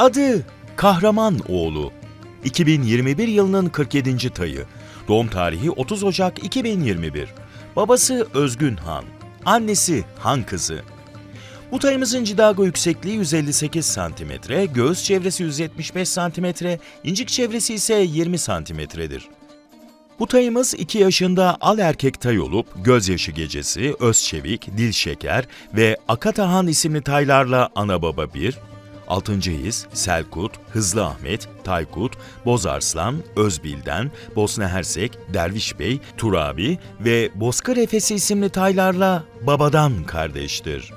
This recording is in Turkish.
Adı Kahraman Oğlu. 2021 yılının 47. tayı. Doğum tarihi 30 Ocak 2021. Babası Özgün Han. Annesi Han kızı. Bu tayımızın cidago yüksekliği 158 cm, göğüs çevresi 175 cm, incik çevresi ise 20 cm'dir. Bu tayımız 2 yaşında al erkek tay olup gözyaşı gecesi, özçevik, dil şeker ve Akatahan isimli taylarla ana baba 1, 6. his, Selkut, Hızlı Ahmet, Taykut, Bozarslan, Özbilden, Bosna Hersek, Derviş Bey, Turabi ve Bozkır Efesi isimli taylarla babadan kardeştir.